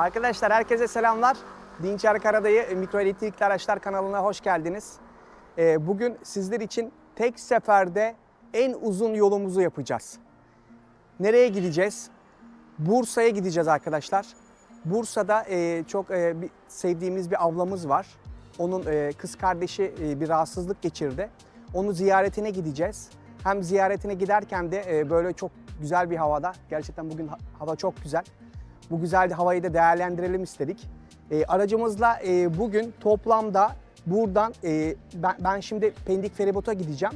Arkadaşlar herkese selamlar. Dinçer Karadayı Mikro Elektrikli Araçlar kanalına hoş geldiniz. Ee, Bugün sizler için tek seferde en uzun yolumuzu yapacağız. Nereye gideceğiz? Bursa'ya gideceğiz arkadaşlar. Bursa'da e, çok e, sevdiğimiz bir ablamız var. Onun e, kız kardeşi bir rahatsızlık geçirdi. Onu ziyaretine gideceğiz. Hem ziyaretine giderken de böyle çok güzel bir havada. Gerçekten bugün ha- hava çok güzel. Bu güzel havayı da değerlendirelim istedik. E, aracımızla e, bugün toplamda buradan e, ben, ben şimdi Pendik Feribot'a gideceğim.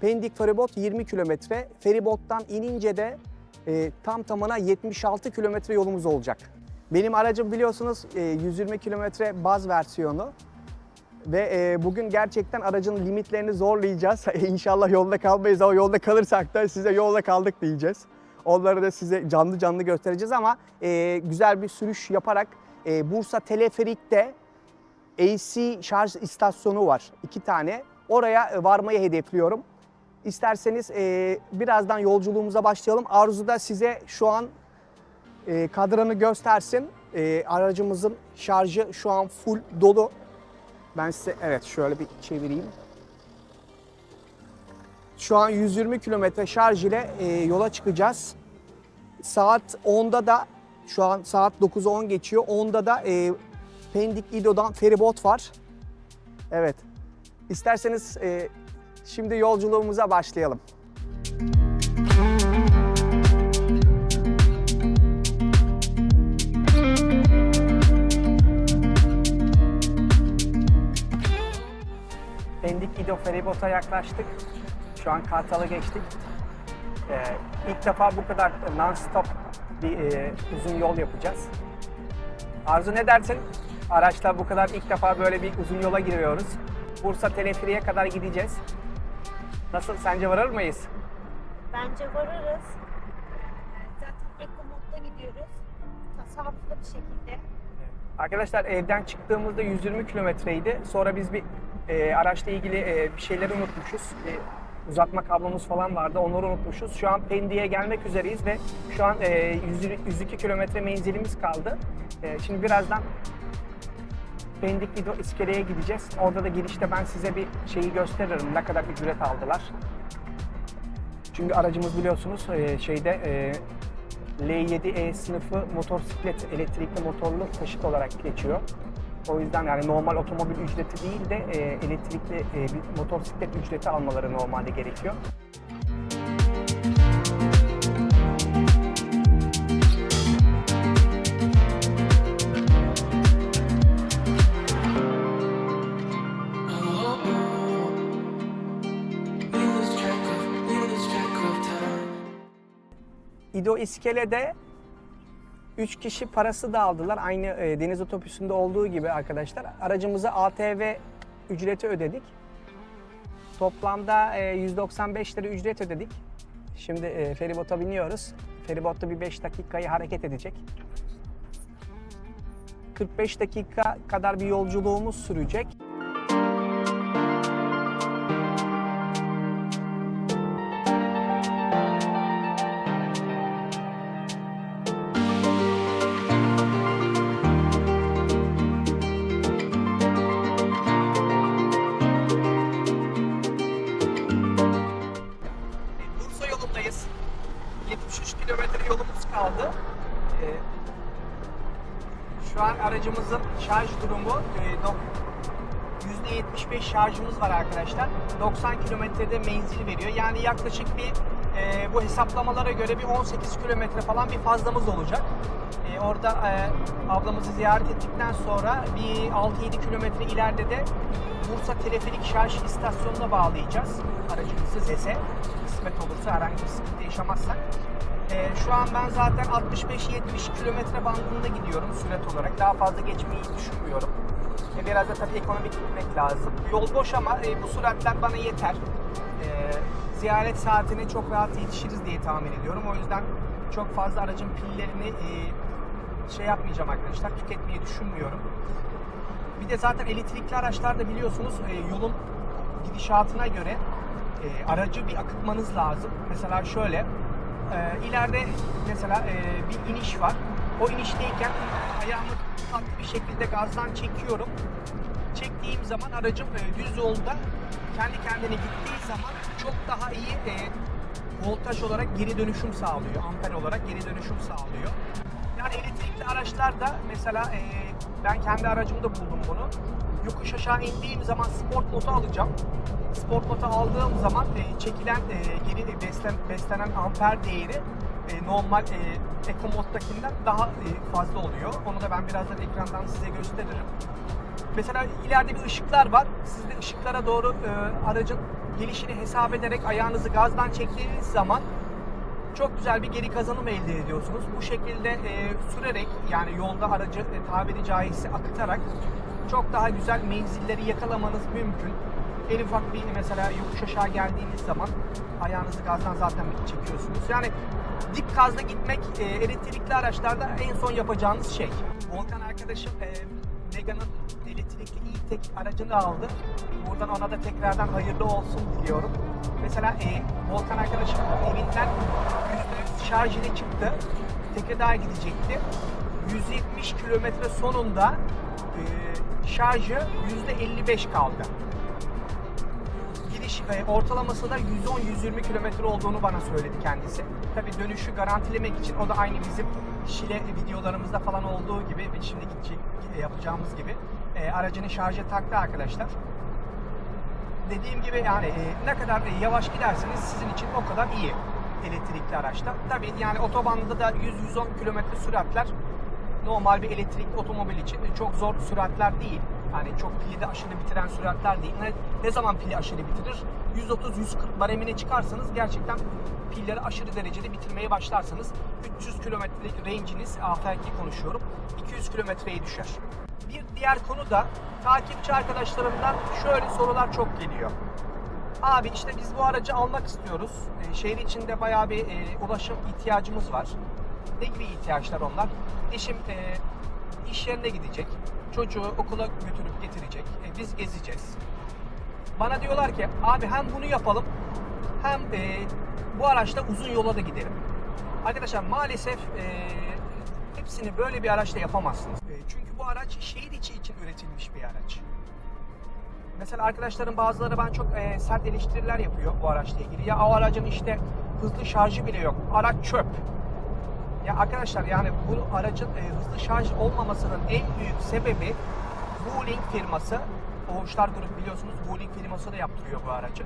Pendik Feribot 20 kilometre. Feribot'tan inince de e, tam tamına 76 kilometre yolumuz olacak. Benim aracım biliyorsunuz e, 120 kilometre baz versiyonu. Ve e, bugün gerçekten aracın limitlerini zorlayacağız. İnşallah yolda kalmayız ama yolda kalırsak da size yolda kaldık diyeceğiz. Onları da size canlı canlı göstereceğiz ama e, güzel bir sürüş yaparak e, Bursa Teleferik'te AC şarj istasyonu var. iki tane. Oraya e, varmayı hedefliyorum. İsterseniz e, birazdan yolculuğumuza başlayalım. Arzu da size şu an e, kadranı göstersin. E, aracımızın şarjı şu an full dolu. Ben size evet şöyle bir çevireyim. Şu an 120 kilometre şarj ile e, yola çıkacağız. Saat 10'da da şu an saat 9'u 10 geçiyor. 10'da da e, Pendik İdo'dan feribot var. Evet. İsterseniz e, şimdi yolculuğumuza başlayalım. Pendik İdo feribota yaklaştık. Şu an Kartal'a geçtik. Ee, ilk defa bu kadar non-stop bir e, uzun yol yapacağız. Arzu ne dersin? Araçla bu kadar ilk defa böyle bir uzun yola giriyoruz. Bursa Teleferi'ye kadar gideceğiz. Nasıl? Sence varır mıyız? Bence varırız. Zaten Eko modda gidiyoruz. Tasarruflu bir şekilde. Arkadaşlar evden çıktığımızda 120 kilometreydi. Sonra biz bir e, araçla ilgili e, bir şeyleri unutmuşuz. E, uzatma kablomuz falan vardı. Onları unutmuşuz. Şu an Pendik'e gelmek üzereyiz ve şu an e, 100 102 kilometre menzilimiz kaldı. E, şimdi birazdan Pendik İdo iskeleye gideceğiz. Orada da girişte ben size bir şeyi gösteririm. Ne kadar ücret aldılar. Çünkü aracımız biliyorsunuz e, şeyde e, L7E sınıfı motosiklet elektrikli motorlu taşıt olarak geçiyor. O yüzden yani normal otomobil ücreti değil de e, elektrikli e, bir motosiklet ücreti almaları normalde gerekiyor. İdo İskele'de 3 kişi parası da aldılar. Aynı e, deniz otobüsünde olduğu gibi arkadaşlar. Aracımıza ATV ücreti ödedik. Toplamda e, 195 lira ücret ödedik. Şimdi e, feribota biniyoruz. Feribotta bir 5 dakikayı hareket edecek. 45 dakika kadar bir yolculuğumuz sürecek. Şarj durumu e, dok- %75 şarjımız var arkadaşlar. 90 kilometrede menzil veriyor. Yani yaklaşık bir e, bu hesaplamalara göre bir 18 kilometre falan bir fazlamız olacak. E, orada e, ablamızı ziyaret ettikten sonra bir 6-7 kilometre ileride de Bursa Teleferik Şarj istasyonuna bağlayacağız aracımızı ZES'e. Kısmet olursa herhangi bir sıkıntı yaşamazsak. E, şu an ben zaten 65-70 kilometre bandında gidiyorum sürat olarak. Daha fazla geçmeyi düşünmüyorum. E, biraz da tabii ekonomik gitmek lazım. Yol boş ama e, bu süratler bana yeter. E, ziyaret saatine çok rahat yetişiriz diye tahmin ediyorum. O yüzden çok fazla aracın pillerini e, şey yapmayacağım arkadaşlar. Tüketmeyi düşünmüyorum. Bir de zaten elektrikli araçlarda biliyorsunuz e, yolun gidişatına göre e, aracı bir akıtmanız lazım. Mesela şöyle e, ileride mesela e, bir iniş var. O inişteyken ayağımı tatlı bir şekilde gazdan çekiyorum. Çektiğim zaman aracım e, düz yolda kendi kendine gittiği zaman çok daha iyi e, voltaj olarak geri dönüşüm sağlıyor. Amper olarak geri dönüşüm sağlıyor. Yani elektrikli araçlarda mesela e, ben kendi aracımda buldum bunu. Yokuş aşağı indiğim zaman sport modu alacağım. Sport modu aldığım zaman e, çekilen e, geri beslen, beslenen amper değeri e, normal e, Eco moddakinden daha e, fazla oluyor. Onu da ben birazdan ekrandan size gösteririm. Mesela ileride bir ışıklar var. Siz de ışıklara doğru e, aracın gelişini hesap ederek ayağınızı gazdan çektiğiniz zaman çok güzel bir geri kazanım elde ediyorsunuz. Bu şekilde e, sürerek yani yolda aracı e, tabiri caizse akıtarak çok daha güzel menzilleri yakalamanız mümkün. En ufak bir mesela yokuş aşağı geldiğiniz zaman ayağınızı gazdan zaten çekiyorsunuz. Yani dip gazla gitmek e, elektrikli araçlarda en son yapacağınız şey. Volkan arkadaşım e, Mega'nın elektrikli e-tek aracını aldı. Buradan ona da tekrardan hayırlı olsun diliyorum. Mesela e, Volkan arkadaşım evinden %100 şarj ile çıktı. Tekirdağ'a gidecekti. 170 kilometre sonunda e, şarjı %55 kaldı. Gidiş e, ortalaması da 110-120 kilometre olduğunu bana söyledi kendisi. Tabi dönüşü garantilemek için o da aynı bizim Şile videolarımızda falan olduğu gibi ve şimdi yapacağımız gibi e, aracını şarja taktı arkadaşlar. Dediğim gibi yani e, ne kadar e, yavaş giderseniz sizin için o kadar iyi elektrikli araçta. Tabi yani otobanda da 100-110 kilometre süratler normal bir elektrikli otomobil için çok zor süratler değil. Hani çok pili de aşırı bitiren süratler değil. Ne, ne zaman pili aşırı bitirir? 130-140 baremine çıkarsanız gerçekten pilleri aşırı derecede bitirmeye başlarsanız 300 kilometrelik range'iniz A2 konuşuyorum 200 kilometreye düşer. Bir diğer konu da takipçi arkadaşlarımdan şöyle sorular çok geliyor. Abi işte biz bu aracı almak istiyoruz. Ee, şehir içinde bayağı bir e, ulaşım ihtiyacımız var. Ne gibi ihtiyaçlar onlar? Eşim e, iş yerine gidecek. Çocuğu okula götürüp getirecek. E, biz gezeceğiz. Bana diyorlar ki abi hem bunu yapalım hem e, bu araçla uzun yola da gidelim. Arkadaşlar maalesef e, hepsini böyle bir araçla yapamazsınız. E, çünkü bu araç şehir içi için üretilmiş bir araç. Mesela arkadaşlarım bazıları ben çok e, sert eleştiriler yapıyor bu araçla ilgili. Ya o aracın işte hızlı şarjı bile yok. Araç çöp. Ya arkadaşlar yani bu aracın e, hızlı şarj olmamasının en büyük sebebi Wuling firması. Oğuşlar Grup biliyorsunuz Wuling firması da yaptırıyor bu aracı.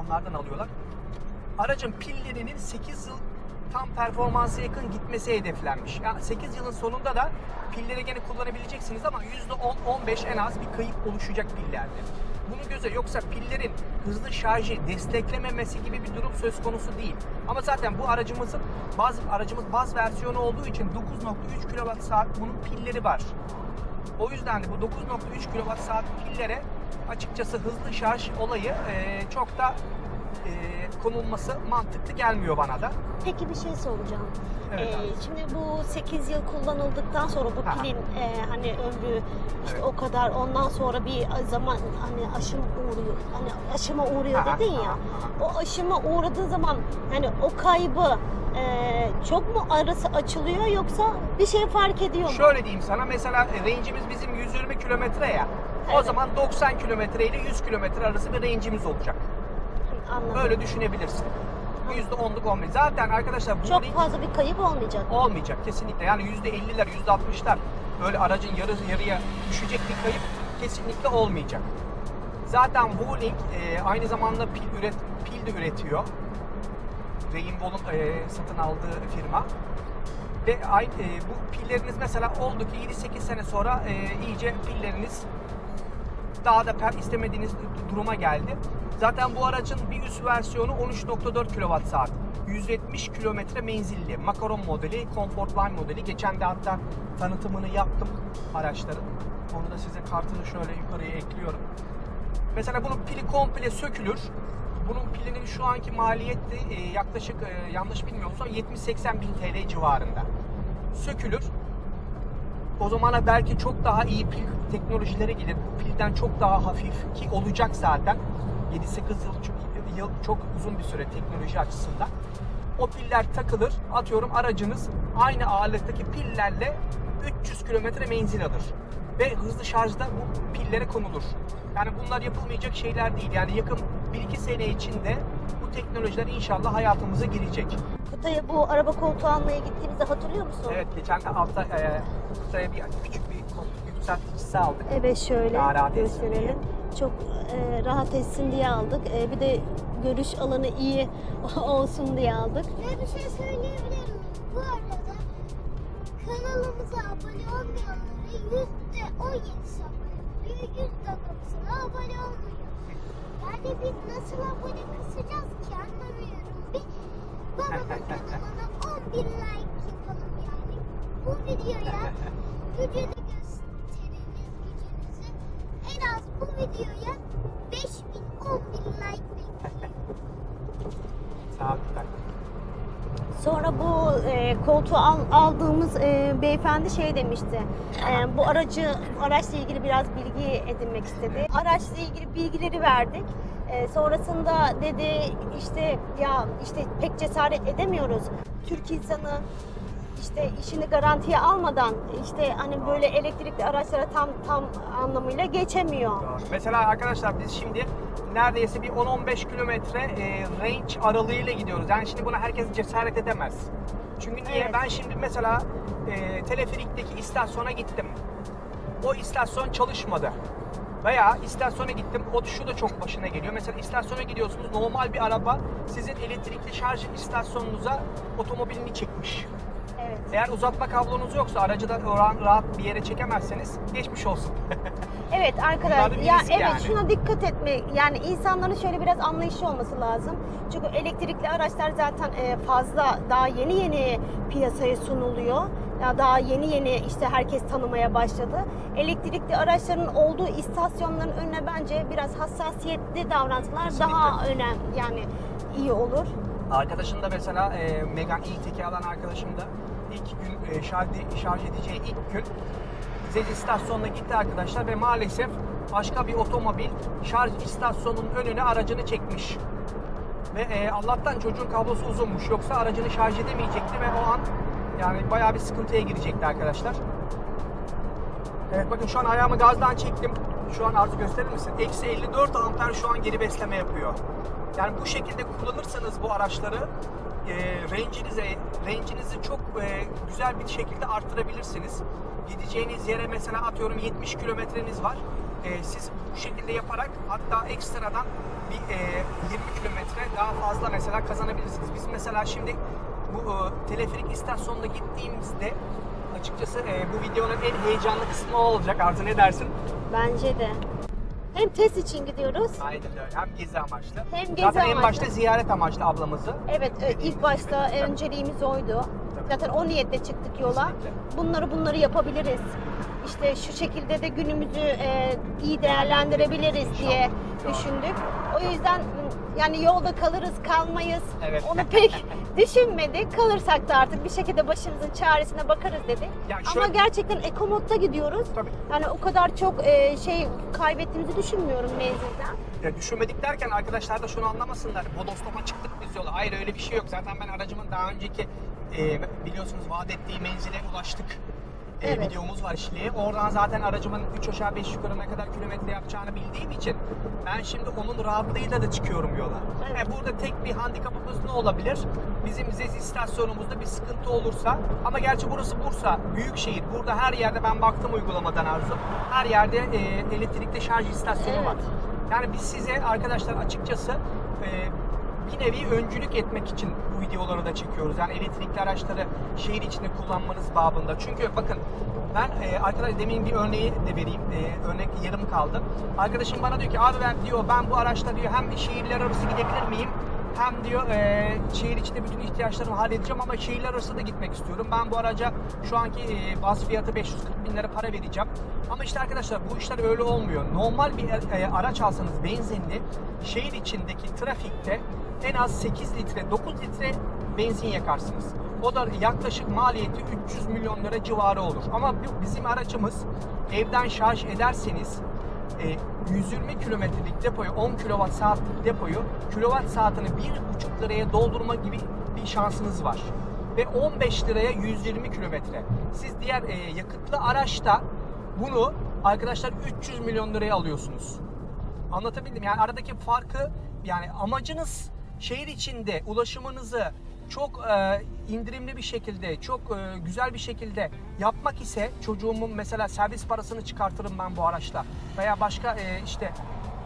Onlardan alıyorlar. Aracın pillerinin 8 yıl tam performansa yakın gitmesi hedeflenmiş. Yani 8 yılın sonunda da pilleri gene kullanabileceksiniz ama %10-15 en az bir kayıp oluşacak pillerde. Bunu göze yoksa pillerin hızlı şarjı desteklememesi gibi bir durum söz konusu değil. Ama zaten bu aracımızın bazı aracımız baz versiyonu olduğu için 9.3 kWh bunun pilleri var. O yüzden de bu 9.3 kWh pillere açıkçası hızlı şarj olayı e, çok da e, konulması mantıklı gelmiyor bana da. Peki bir şey soracağım. Evet Ee, abi. şimdi bu 8 yıl kullanıldıktan sonra bu Aha. pilin e, hani ömrü işte Evet. o kadar ondan sonra bir zaman hani aşım uğruyor. Hani aşıma uğruyor Aha, dedin ya. O aşıma uğradığı zaman hani o kaybı e, çok mu arası açılıyor yoksa bir şey fark ediyor mu? Şöyle diyeyim sana mesela e, range'imiz bizim 120 kilometre ya. O Evet. zaman 90 kilometre ile 100 kilometre arası bir range'imiz olacak. Anladım. Böyle düşünebilirsin. Bu %10'luk 11. Zaten arkadaşlar bu çok fazla bir kayıp olmayacak. olmayacak kesinlikle. Yani %50'ler, %60'lar böyle aracın yarı yarıya düşecek bir kayıp kesinlikle olmayacak. Zaten Wuling e, aynı zamanda pil üret pil de üretiyor. Rainbow'un e, satın aldığı firma. Ve ay, e, bu pilleriniz mesela oldu ki 7-8 sene sonra e, iyice pilleriniz daha da per istemediğiniz duruma geldi. Zaten bu aracın bir üst versiyonu 13.4 kWh. 170 kilometre menzilli. Makaron modeli, Comfort Line modeli. Geçen de hatta tanıtımını yaptım araçların. Onu da size kartını şöyle yukarıya ekliyorum. Mesela bunun pili komple sökülür. Bunun pilinin şu anki maliyeti e, yaklaşık e, yanlış bilmiyorsam 70-80 bin TL civarında. Sökülür. O zamana belki çok daha iyi pil teknolojileri gelir. Pilden çok daha hafif ki olacak zaten. 7-8 yıl, çok- yıl çok uzun bir süre teknoloji açısından. O piller takılır. Atıyorum aracınız aynı ağırlıktaki pillerle 300 kilometre menzil alır. Ve hızlı şarjda bu pillere konulur. Yani bunlar yapılmayacak şeyler değil. Yani yakın 1-2 sene içinde bu teknolojiler inşallah hayatımıza girecek. Kutay'a bu araba koltuğu almaya gittiğimizde hatırlıyor musun? Evet geçen hafta e, Kutay'a bir küçük bir koltuk yükselticisi aldık. Evet şöyle Daha rahat etsin gösterelim. Çok e, rahat etsin diye aldık. E, bir de görüş alanı iyi olsun diye aldık. Ve bir şey söyleyebilir miyim? Bu arada kanalımıza abone olmayanlara yüzde on yedisi abone oluyor. Yüzde doksanı abone olmuyor. Yani biz nasıl abone kısacağız ki anlamıyorum. Bir babamın kanalına 10 bin like yapalım yani. Bu videoya gücünü az bu videoya 5 bin 10 bin like bekliyorum. Sabitler. Sonra bu e, koltuğu al- aldığımız e, beyefendi şey demişti. E, bu aracı araçla ilgili biraz bilgi edinmek istedi. Araçla ilgili bilgileri verdik. E, sonrasında dedi işte ya işte pek cesaret edemiyoruz. Türk insanı işte işini garantiye almadan işte hani böyle elektrikli araçlara tam tam anlamıyla geçemiyor. Mesela arkadaşlar biz şimdi neredeyse bir 10-15 kilometre e, range aralığıyla gidiyoruz. Yani şimdi buna herkes cesaret edemez. Çünkü niye? Evet. Ben şimdi mesela e, teleferikteki istasyona gittim. O istasyon çalışmadı. Veya istasyona gittim, o şu da çok başına geliyor. Mesela istasyona gidiyorsunuz, normal bir araba sizin elektrikli şarj istasyonunuza otomobilini çekmiş. Eğer uzatma kablonuz yoksa aracı da ra- rahat bir yere çekemezseniz geçmiş olsun. Evet arkadaşlar ya risk evet yani. şuna dikkat etme. Yani insanların şöyle biraz anlayışlı olması lazım. Çünkü elektrikli araçlar zaten e, fazla daha yeni yeni piyasaya sunuluyor. Ya daha yeni yeni işte herkes tanımaya başladı. Elektrikli araçların olduğu istasyonların önüne bence biraz hassasiyetli Kesinlikle. daha önem yani iyi olur. Arkadaşım da mesela e, Megan ilk teki alan arkadaşım da ilk gün e, şarj, şarj edeceği ilk gün Zez istasyonuna gitti arkadaşlar ve maalesef başka bir otomobil şarj istasyonunun önüne aracını çekmiş. Ve e, Allah'tan çocuğun kablosu uzunmuş yoksa aracını şarj edemeyecekti ve o an yani bayağı bir sıkıntıya girecekti arkadaşlar. Evet bakın şu an ayağımı gazdan çektim. Şu an arzu gösterir misin? Eksi 54 amper şu an geri besleme yapıyor. Yani bu şekilde kullanırsanız bu araçları e, range'inize, range'inizi çok e, güzel bir şekilde arttırabilirsiniz. Gideceğiniz yere mesela atıyorum 70 kilometreniz var. E, siz bu şekilde yaparak hatta ekstradan bir e, 20 kilometre daha fazla mesela kazanabilirsiniz. Biz mesela şimdi bu e, teleferik istasyonuna gittiğimizde açıkçası e, bu videonun en heyecanlı kısmı olacak. Arzu ne dersin? Bence de. Hem test için gidiyoruz. Aynen öyle. Hem gezi amaçlı. Hem gezi Zaten en amaçlı. başta ziyaret amaçlı ablamızı. Evet e, ilk başta önceliğimiz oydu. Zaten o niyetle çıktık yola. Kesinlikle. Bunları bunları yapabiliriz. İşte şu şekilde de günümüzü e, iyi değerlendirebiliriz diye düşündük. O yüzden yani yolda kalırız kalmayız. Evet. Onu pek düşünmedik. Kalırsak da artık bir şekilde başımızın çaresine bakarız dedik. Ya Ama şöyle- gerçekten ekomodda gidiyoruz. Tabii. Yani o kadar çok e, şey kaybettiğimizi düşünmüyorum menzilden. Ya düşünmedik derken arkadaşlar da şunu anlamasınlar. Bodoslama çıktık biz yola. Hayır öyle bir şey yok. Zaten ben aracımın daha önceki e, biliyorsunuz vaat ettiği menzile ulaştık. E, Evet. Videomuz var işliği. Oradan zaten aracımın 3 aşağı 5 yukarı ne kadar kilometre yapacağını bildiğim için ben şimdi onun rahatlığıyla da çıkıyorum yola. Evet. E, burada tek bir handikapımız ne olabilir? Bizim Zez istasyonumuzda bir sıkıntı olursa ama gerçi burası Bursa, büyük şehir. Burada her yerde ben baktım uygulamadan Arzu. Her yerde e, elektrikli şarj istasyonu Evet. var. Yani biz size arkadaşlar açıkçası e, bir nevi öncülük etmek için bu videoları da çekiyoruz. Yani elektrikli araçları şehir içinde kullanmanız babında. Çünkü bakın ben e, arkadaş demin bir örneği de vereyim. E, örnek yarım kaldı. Arkadaşım bana diyor ki abi ben diyor ben bu araçla diyor hem şehirler arası gidebilir miyim? Hem diyor e, şehir içinde bütün ihtiyaçlarımı halledeceğim ama şehirler arası da gitmek istiyorum. Ben bu araca şu anki e, baz fiyatı 540 bin lira para vereceğim. Ama işte arkadaşlar bu işler öyle olmuyor. Normal bir e, araç alsanız benzinli şehir içindeki trafikte en az 8 litre 9 litre benzin yakarsınız. O da yaklaşık maliyeti 300 milyon lira civarı olur. Ama bizim aracımız evden şarj ederseniz e, 120 kilometrelik depoyu 10 kilowatt saatlik depoyu kilowatt saatini 1,5 liraya doldurma gibi bir şansınız var. ve 15 liraya 120 kilometre. Siz diğer e, yakıtlı araçta bunu arkadaşlar 300 milyon liraya alıyorsunuz. Anlatabildim. Yani aradaki farkı yani amacınız şehir içinde ulaşımınızı çok e, indirimli bir şekilde, çok e, güzel bir şekilde yapmak ise çocuğumun mesela servis parasını çıkartırım ben bu araçla veya başka e, işte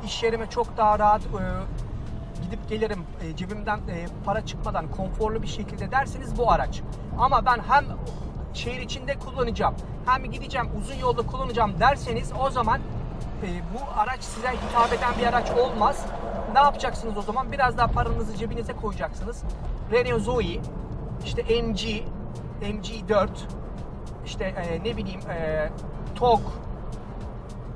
iş yerime çok daha rahat e, gidip gelirim e, cebimden e, para çıkmadan konforlu bir şekilde derseniz bu araç. Ama ben hem şehir içinde kullanacağım hem gideceğim uzun yolda kullanacağım derseniz o zaman e, bu araç size hitap eden bir araç olmaz. Ne yapacaksınız o zaman? Biraz daha paranızı cebinize koyacaksınız. Renault Zoe, işte MG, MG4, işte e, ne bileyim e, TOG,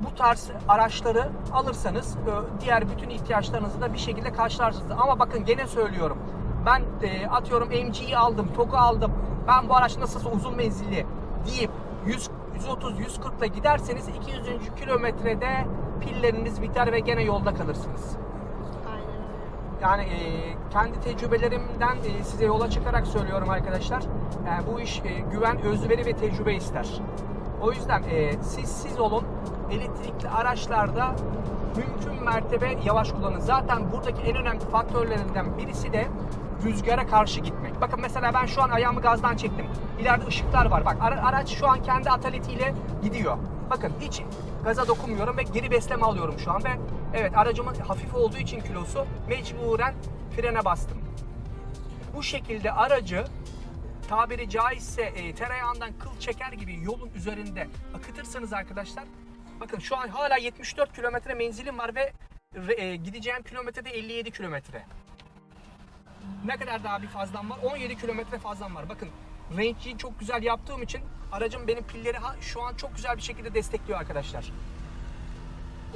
bu tarz araçları alırsanız e, diğer bütün ihtiyaçlarınızı da bir şekilde karşılarsınız. Ama bakın gene söylüyorum. Ben e, atıyorum MG'yi aldım, TOG'u aldım. Ben bu araç nasılsa uzun menzilli deyip 100 130 140 ile giderseniz 200. kilometrede pilleriniz biter ve gene yolda kalırsınız. Yani e, kendi tecrübelerimden e, size yola çıkarak söylüyorum arkadaşlar. Yani bu iş e, güven, özveri ve tecrübe ister. O yüzden e, siz siz olun. Elektrikli araçlarda mümkün mertebe yavaş kullanın. Zaten buradaki en önemli faktörlerinden birisi de rüzgara karşı gitmek. Bakın mesela ben şu an ayağımı gazdan çektim. İleride ışıklar var. Bak ara- araç şu an kendi ataletiyle gidiyor. Bakın hiç gaza dokunmuyorum ve geri besleme alıyorum şu an ve evet aracımın hafif olduğu için kilosu mecburen frene bastım. Bu şekilde aracı tabiri caizse e, tereyağından kıl çeker gibi yolun üzerinde akıtırsanız arkadaşlar bakın şu an hala 74 kilometre menzilim var ve e, gideceğim kilometrede 57 kilometre. Ne kadar daha bir fazlam var? 17 kilometre fazlam var. Bakın range'i çok güzel yaptığım için aracım benim pilleri şu an çok güzel bir şekilde destekliyor arkadaşlar.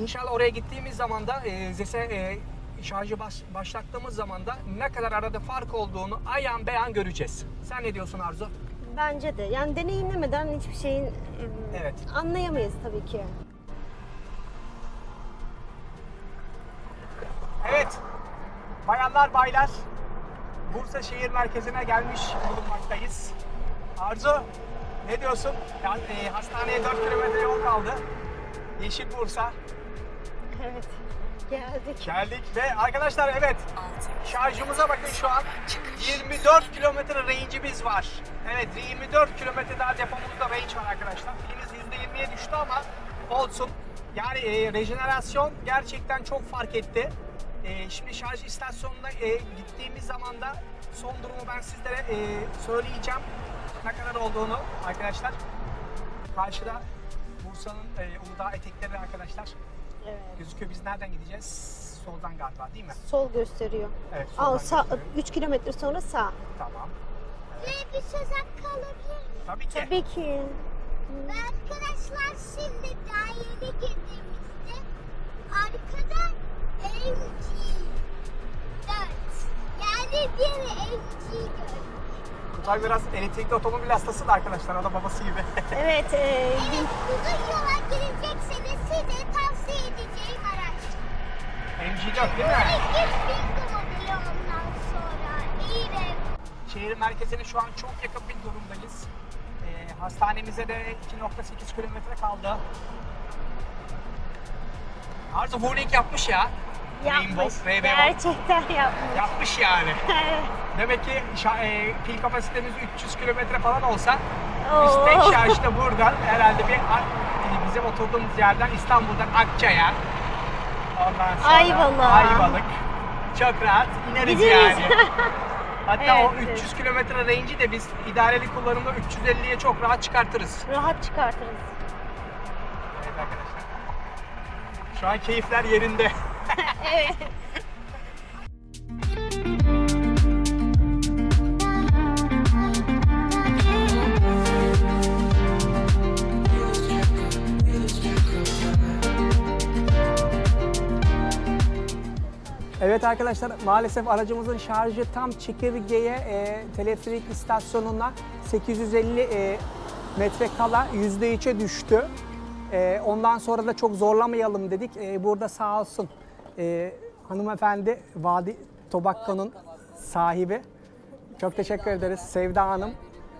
İnşallah oraya gittiğimiz zaman da e, ZES'e e, şarjı baş- başlattığımız zaman da ne kadar arada fark olduğunu ayan beyan göreceğiz. Sen ne diyorsun Arzu? Bence de. Yani deneyimlemeden hiçbir şeyin e, Evet. anlayamayız tabii ki. Evet. Bayanlar baylar. Bursa şehir merkezine gelmiş bulunmaktayız. Arzu ne diyorsun? Ya, e, hastaneye 4 kilometre yol kaldı. Yeşil Bursa. Evet. Geldik. Geldik ve arkadaşlar evet şarjımıza bakın şu an 24 kilometre range'imiz var. Evet 24 kilometre daha depomuzda range var arkadaşlar. Pilimiz %20'ye düştü ama olsun. Yani e, rejenerasyon gerçekten çok fark etti. E, şimdi şarj istasyonuna e, gittiğimiz zaman da son durumu ben sizlere e, söyleyeceğim. Ne kadar olduğunu arkadaşlar. Karşıda Bursa'nın e, Uludağ etekleri arkadaşlar. Evet. Gözüküyor. Biz nereden gideceğiz? Soldan galiba değil mi? Sol gösteriyor. Evet. Soldan Aa, sağ, 3 kilometre sonra sağ. Tamam. Ve bir söz hakkı alabilir miyim? Tabii ki. Tabii ki. Ve arkadaşlar şimdi daha yeni girdiğimizde arkada MG 4 yani bir MG 4 Tugay biraz elektrikli otomobil hastası da arkadaşlar. O da babası gibi. evet. E, evet. Uzun yola girecekseniz size tavsiye edeceğim araç. MG4 değil mi? Evet. Bindim ondan sonra. İyi. Şehir merkezine şu an çok yakın bir durumdayız. E, hastanemize de 2.8 kilometre kaldı. Arzu Hulik yapmış ya. Yapmış. Rainbow, Gerçekten yapmış. Yapmış yani. evet. Demek ki e, pil kapasitemiz 300 kilometre falan olsa biz tek şarjda buradan herhalde bir bizim oturduğumuz yerden İstanbul'dan Akçay'a ondan sonra Ayvalık'a. Ayvalık çok rahat ineriz Gideriz. yani. Hatta o Evet. 300 kilometre range'i de biz idareli kullanımda 350'ye çok rahat çıkartırız. Rahat çıkartırız. Evet arkadaşlar. Şu an keyifler yerinde. Evet. Evet arkadaşlar maalesef aracımızın şarjı tam çekirgeye e, teleferik istasyonuna 850 e, metre kala %3'e düştü. E, ondan sonra da çok zorlamayalım dedik. E, burada sağ olsun e, hanımefendi Vadi Tobacco'nun sahibi Çok teşekkür ederiz Sevda Hanım.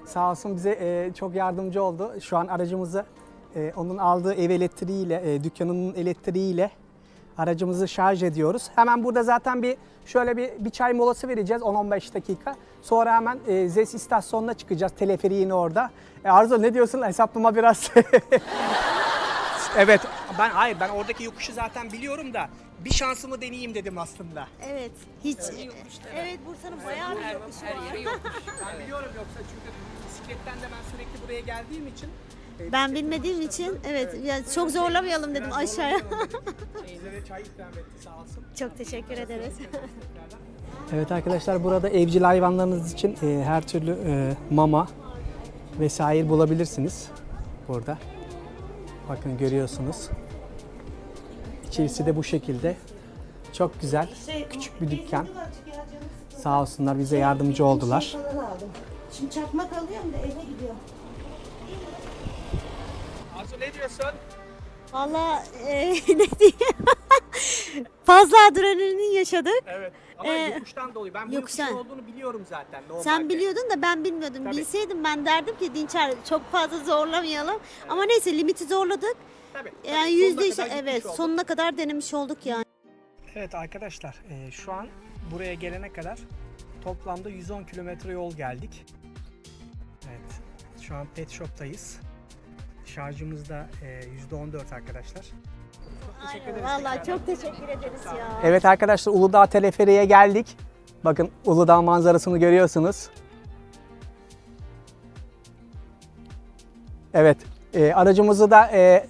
Sağ olsun bize e, çok yardımcı oldu. Şu an aracımızı e, onun aldığı ev elektriğiyle, e, dükkanının elektriğiyle aracımızı şarj ediyoruz. Hemen burada zaten bir şöyle bir, bir çay molası vereceğiz 10-15 dakika. Sonra hemen e, ZES istasyonuna çıkacağız teleferiğin orada. E, Arzu ne diyorsun? Hesaplama biraz. evet ben hayır ben oradaki yokuşu zaten biliyorum da bir şansımı deneyeyim dedim aslında. Evet. Hiç. Evet Bursa'nın bayağı bir yokuşu var. Ben biliyorum yoksa çünkü bisikletten de ben sürekli buraya geldiğim için Ben bilmediğim için evet ya çok zorlamayalım dedim aşağıya. Size de çay ikram etti sağ olsun. çok teşekkür ederiz. Evet arkadaşlar burada evcil hayvanlarınız için e, her türlü e, mama vesaire bulabilirsiniz burada. Bakın görüyorsunuz. İçerisi de bu şekilde. Çok güzel. Küçük bir dükkan. Sağ olsunlar bize yardımcı oldular. Şimdi çakmak alıyorum da eve gidiyorum. Ne diyorsun? Valla e, ne diyeyim? Fazla adrenalin yaşadık. Evet. Ama Ee, yokuştan dolayı. Ben bu yokuştan. yokuşun olduğunu biliyorum zaten. Normalde. Sen biliyordun da ben bilmiyordum. Tabii. Bilseydim ben derdim ki Dinçer çok fazla zorlamayalım. Ama neyse limiti zorladık. Tabii. tabii. Yani Sonuna yüzde kadar evet gitmiş olduk. sonuna kadar denemiş olduk yani. Evet arkadaşlar e, şu an buraya gelene kadar toplamda 110 kilometre yol geldik. Evet şu an Pet Shop'tayız. Şarjımız da e, %14 arkadaşlar. Valla çok teşekkür ederiz ya. Evet arkadaşlar Uludağ Teleferiğe geldik. Bakın Uludağ manzarasını görüyorsunuz. Evet e, aracımızı da e,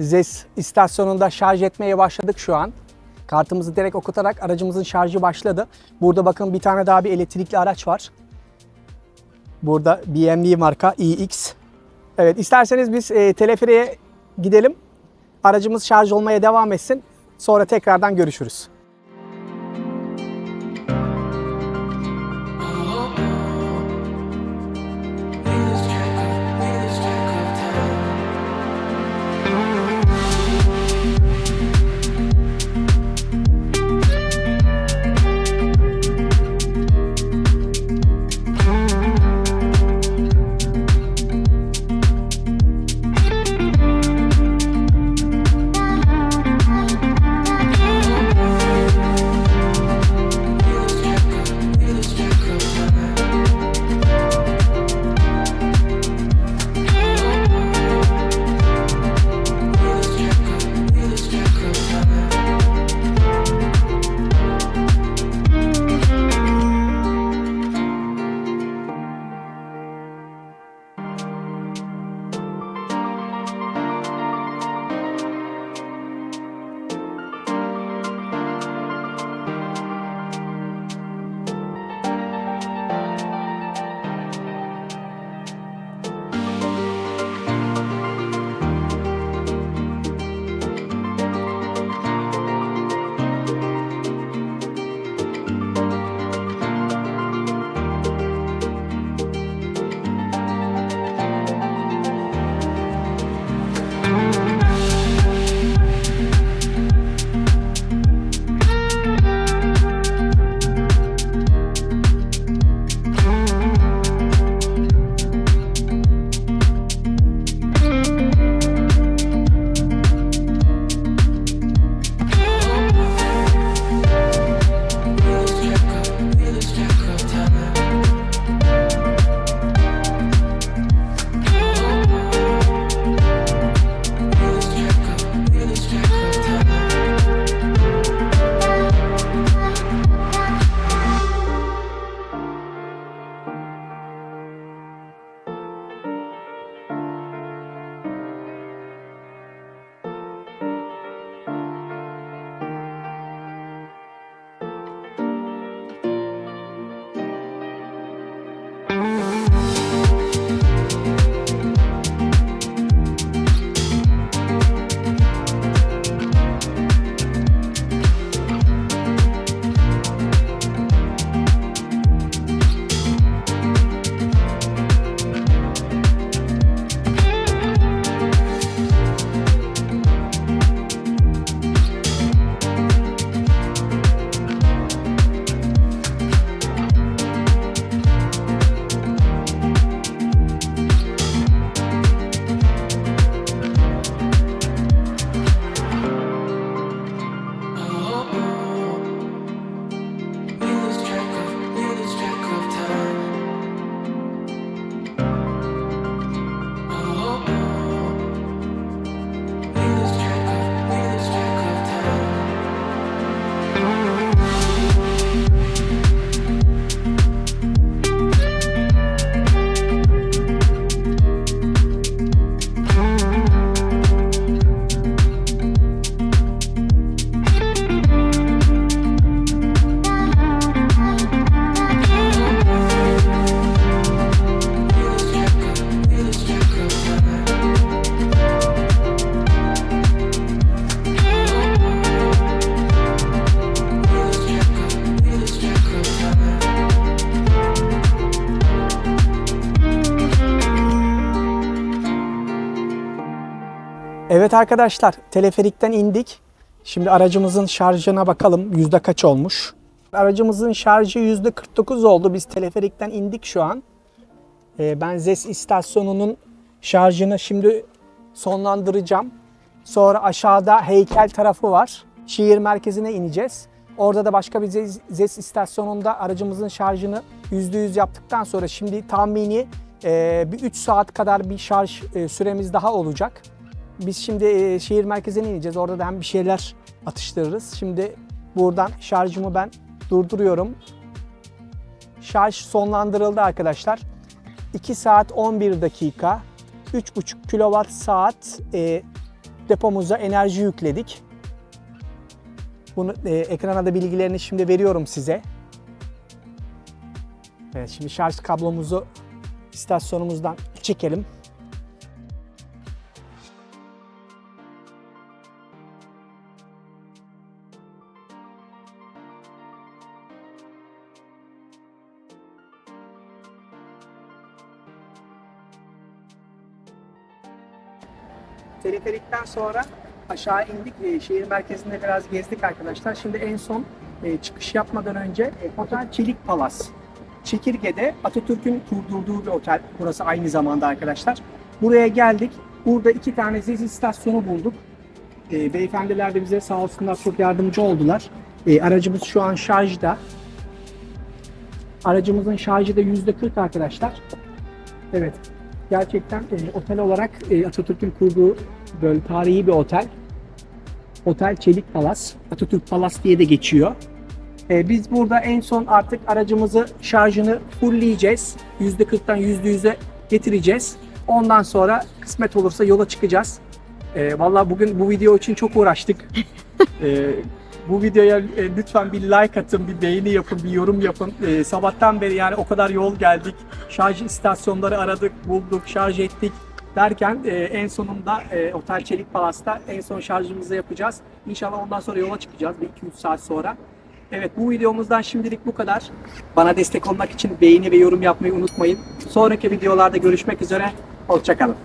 ZES istasyonunda şarj etmeye başladık şu an. Kartımızı direkt okutarak aracımızın şarjı başladı. Burada bakın bir tane daha bir elektrikli araç var. Burada BMW marka iX. Evet isterseniz biz e, teleferiğe gidelim. Aracımız şarj olmaya devam etsin. Sonra tekrardan görüşürüz. Evet arkadaşlar teleferikten indik. Şimdi aracımızın şarjına bakalım yüzde kaç olmuş. Aracımızın şarjı yüzde 49 oldu. Biz teleferikten indik şu an. Ee, ben ZES istasyonunun şarjını şimdi sonlandıracağım. Sonra aşağıda heykel tarafı var. Şehir merkezine ineceğiz. Orada da başka bir ZES, istasyonunda aracımızın şarjını %100 yaptıktan sonra şimdi tahmini e, bir 3 saat kadar bir şarj e, süremiz daha olacak. Biz şimdi e, şehir merkezine ineceğiz. Orada da hem bir şeyler atıştırırız. Şimdi buradan şarjımı ben durduruyorum. Şarj sonlandırıldı arkadaşlar. 2 saat 11 dakika 3,5 kilowatt saat e, depomuza enerji yükledik. Bunu e, ekrana da bilgilerini şimdi veriyorum size. Evet, şimdi şarj kablomuzu istasyonumuzdan çekelim. Teleferikten sonra aşağı indik. E, şehir merkezinde biraz gezdik arkadaşlar. Şimdi en son e, çıkış yapmadan önce e, Otel Çelik Palas. Çekirge'de Atatürk'ün kurdurduğu bir otel. Burası aynı zamanda arkadaşlar. Buraya geldik. Burada iki tane ZES istasyonu bulduk. E, beyefendiler de bize sağ olsunlar çok yardımcı oldular. E, aracımız şu an şarjda. Aracımızın şarjı da %40 arkadaşlar. Evet. Gerçekten e, otel olarak e, Atatürk'ün kurduğu böyle tarihi bir otel. Otel Çelik Palas. Atatürk Palas diye de geçiyor. E, biz burada en son artık aracımızı şarjını fullleyeceğiz. %40'dan %100'e getireceğiz. Ondan sonra kısmet olursa yola çıkacağız. E, Valla bugün bu video için çok uğraştık. E, bu videoya e, lütfen bir like atın, bir beğeni yapın, bir yorum yapın. E, sabahtan beri yani o kadar yol geldik. Şarj istasyonları aradık, bulduk, şarj ettik derken e, en sonunda e, Otel Çelik Palas'ta en son şarjımızı yapacağız. İnşallah ondan sonra yola çıkacağız bir 2-3 saat sonra. Evet bu videomuzdan şimdilik bu kadar. Bana destek olmak için beğeni ve yorum yapmayı unutmayın. Sonraki videolarda görüşmek üzere. Hoşçakalın.